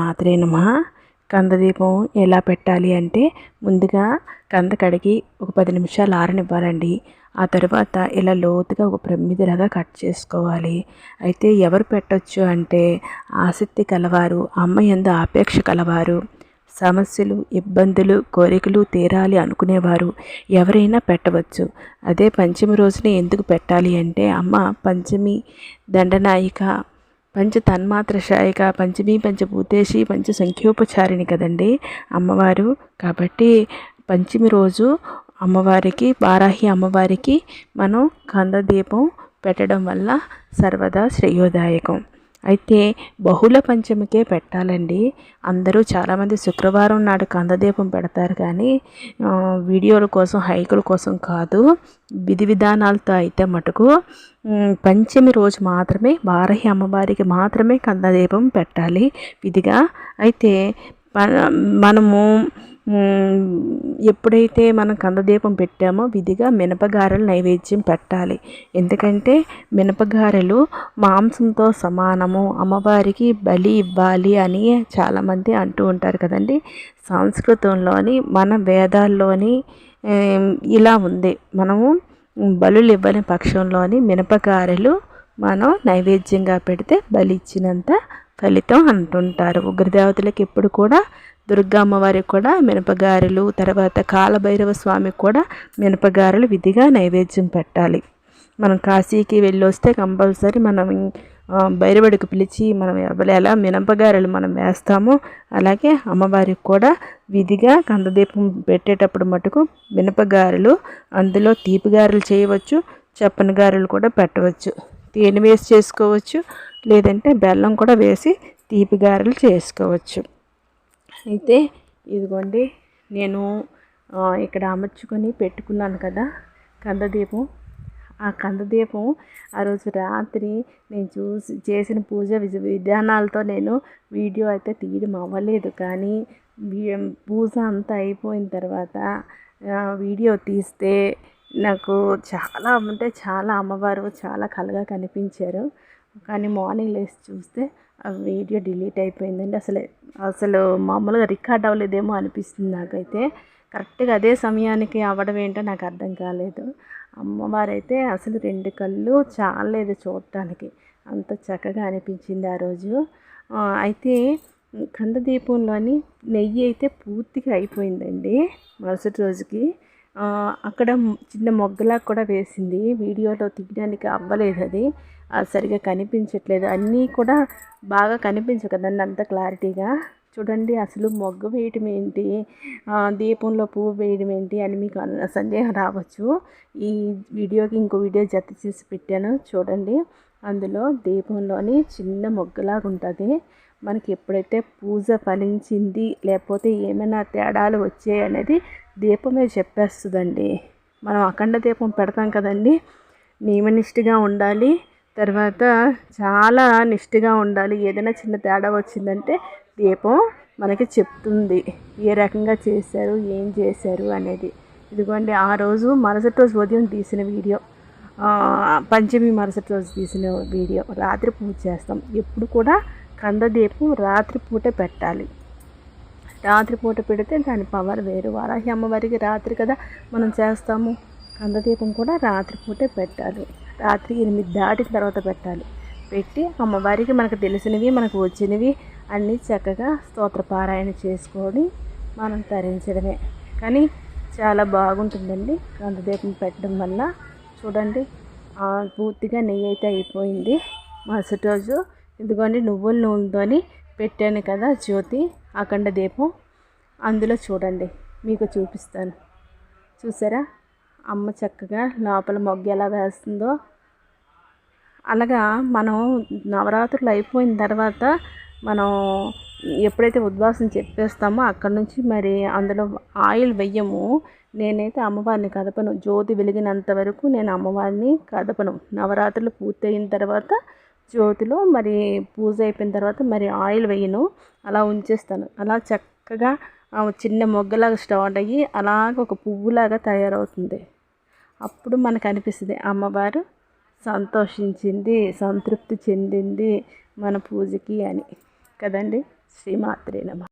మాత్రే నమ. కందదీపం ఎలా పెట్టాలి అంటే ముందుగా కంద కడిగి ఒక పది నిమిషాలు ఆరనివ్వాలండి. ఆ తర్వాత ఇలా లోతుగా ఒక ప్రమిదిలాగా కట్ చేసుకోవాలి. అయితే ఎవరు పెట్టచ్చు అంటే ఆసక్తి కలవారు అమ్మ ఎందు ఆపేక్ష కలవారు సమస్యలు ఇబ్బందులు కోరికలు తీరాలి అనుకునేవారు ఎవరైనా పెట్టవచ్చు. అదే పంచమి రోజున ఎందుకు పెట్టాలి అంటే అమ్మ పంచమి దండనాయిక పంచ తన్మాత్ర శాయిక పంచమీ పంచభూతేషి పంచ సంఖ్యోపచారిణి కదండి అమ్మవారు. కాబట్టి పంచమి రోజు అమ్మవారికి వారాహి అమ్మవారికి మనం కందదీపం పెట్టడం వల్ల సర్వదా శ్రేయోదాయకం. అయితే బహుళ పంచమికే పెట్టాలండి. అందరూ చాలామంది శుక్రవారం నాడు కందదీపం పెడతారు కానీ వీడియోల కోసం హైకుల కోసం కాదు విధి విధానాలతో అయితే మటుకు పంచమి రోజు మాత్రమే వారహి అమ్మవారికి మాత్రమే కందదీపం పెట్టాలి విధిగా. అయితే మనము ఎప్పుడైతే మనం కందదీపం పెట్టామో విధిగా మినపగారెలు నైవేద్యం పెట్టాలి. ఎందుకంటే మినపగారెలు మాంసంతో సమానము అమ్మవారికి బలి ఇవ్వాలి అని చాలామంది అంటూ ఉంటారు కదండి. సంస్కృతంలోని మన వేదాల్లోని ఇలా ఉంది. మనము బలులు ఇవ్వని పక్షంలోని మినపగారెలు మనం నైవేద్యంగా పెడితే బలి ఇచ్చినంత ఫలితం అంటుంటారు. ఉగ్రదేవతలకు ఎప్పుడు కూడా దుర్గా అమ్మవారికి కూడా మినపగారెలు తర్వాత కాలభైరవ స్వామికి కూడా మినపగారెలు విధిగా నైవేద్యం పెట్టాలి. మనం కాశీకి వెళ్ళొస్తే కంపల్సరీ మనం భైరవుడికి పిలిచి మనం ఎలా మినపగారెలు మనం వేస్తామో అలాగే అమ్మవారికి కూడా విధిగా కందదీపం పెట్టేటప్పుడు మటుకు మినపగారెలు అందులో తీపి గారెలు చేయవచ్చు చప్పని గారెలు కూడా పెట్టవచ్చు. తేనె వేసి చేసుకోవచ్చు లేదంటే బెల్లం కూడా వేసి తీపి గారెలు చేసుకోవచ్చు. అయితే ఇదిగోండి నేను ఇక్కడ అమర్చుకొని పెట్టుకున్నాను కదా కందదీపం. ఆ కందదీపం ఆ రోజు రాత్రి నేను చూసి చేసిన పూజ విధానాలతో నేను వీడియో అయితే తీయడం అవ్వలేదు. కానీ పూజ అంతా అయిపోయిన తర్వాత వీడియో తీస్తే నాకు చాలా అంటే చాలా అమ్మవారు చాలా కలగా కనిపించారు. కానీ మార్నింగ్ లేచి చూస్తే ఆ వీడియో డిలీట్ అయిపోయిందండి. అసలు అసలు మామూలుగా రికార్డ్ అవ్వలేదేమో అనిపిస్తుంది నాకైతే. కరెక్ట్గా అదే సమయానికి అవ్వడం ఏంటో నాకు అర్థం కాలేదు. అమ్మవారైతే అసలు రెండు కళ్ళు చాలేదు చూడటానికి. అంత చక్కగా అనిపించింది ఆ రోజు. అయితే కందదీపంలోని నెయ్యి అయితే పూర్తిగా అయిపోయిందండి. మరుసటి రోజుకి అక్కడ చిన్న మొగ్గలా కూడా వేసింది. వీడియోలో తీయడానికి అవ్వలేదు అది. సరిగా కనిపించట్లేదు. అన్నీ కూడా బాగా కనిపించవు కదండి అంత క్లారిటీగా. చూడండి అసలు మొగ్గ వేయటం ఏంటి? దీపంలో పువ్వు వేయడం ఏంటి అని మీకు సందేహం రావచ్చు. ఈ వీడియోకి ఇంకో వీడియో జత చేసి పెట్టాను. చూడండి. అందులో దీపంలోని చిన్న మొగ్గలాగా ఉంటుంది. మనకి ఎప్పుడైతే పూజ ఫలించింది లేకపోతే ఏమైనా తేడాలు వచ్చాయి అనేది దీపమే చెప్పేస్తుందండి. మనం అఖండ దీపం పెడతాం కదండి. నియమనిష్ఠగా ఉండాలి. తర్వాత చాలా నిష్ఠగా ఉండాలి. ఏదైనా చిన్న తేడా వచ్చిందంటే దీపం మనకి చెప్తుంది. ఏ రకంగా చేశారు ఏం చేశారు అనేది. ఇదిగోండి ఆ రోజు మరుసటి రోజు ఉదయం తీసిన వీడియో. పంచమి మరుసటి రోజు తీసిన వీడియో. రాత్రి పూజ చేస్తాం. ఎప్పుడు కూడా కందదీపం రాత్రి పూట పెట్టాలి. రాత్రిపూట పెడితే దాని పవర్ వేరు. వారాహి అమ్మవారికి రాత్రి కదా మనం చేస్తాము. కందదీపం కూడా రాత్రిపూటే పెట్టాలి. రాత్రి ఎనిమిది దాటిన తర్వాత పెట్టాలి. పెట్టి అమ్మవారికి మనకు తెలిసినవి మనకు వచ్చినవి అన్నీ చక్కగా స్తోత్రపారాయణ చేసుకొని మనం తరించడమే. కానీ చాలా బాగుంటుందండి కందదీపం పెట్టడం వల్ల. చూడండి పూర్తిగా నెయ్యి అయితే అయిపోయింది. మరుసటి రోజు ఇదిగోండి నువ్వుల నూనెతోని పెట్టాను కదా జ్యోతి అఖండ దీపం. అందులో చూడండి మీకు చూపిస్తాను. చూసారా? అమ్మ చక్కగా లోపల మొగ్గ ఎలా వేస్తుందో. అలాగా మనం నవరాత్రులు అయిపోయిన తర్వాత మనం ఎప్పుడైతే ఉద్వాసం చెప్పేస్తామో అక్కడ నుంచి మరి అందులో ఆయిల్ వెయ్యము. నేనైతే అమ్మవారిని కదపను. జ్యోతి వెలిగినంత వరకు నేను అమ్మవారిని కదపను. నవరాత్రులు పూర్తయిన తర్వాత జ్యోతిలో మరి పూజ అయిపోయిన తర్వాత మరి ఆయిల్ వేయను. అలా ఉంచేస్తాను. అలా చక్కగా చిన్న మొగ్గలాగా స్టార్ట్ అయ్యి అలాగ ఒక పువ్వులాగా తయారవుతుంది. అప్పుడు మనకు అనిపిస్తుంది అమ్మవారు సంతోషించింది సంతృప్తి చెందింది మన పూజకి అని. కదండి? శ్రీమాత్రే నమ.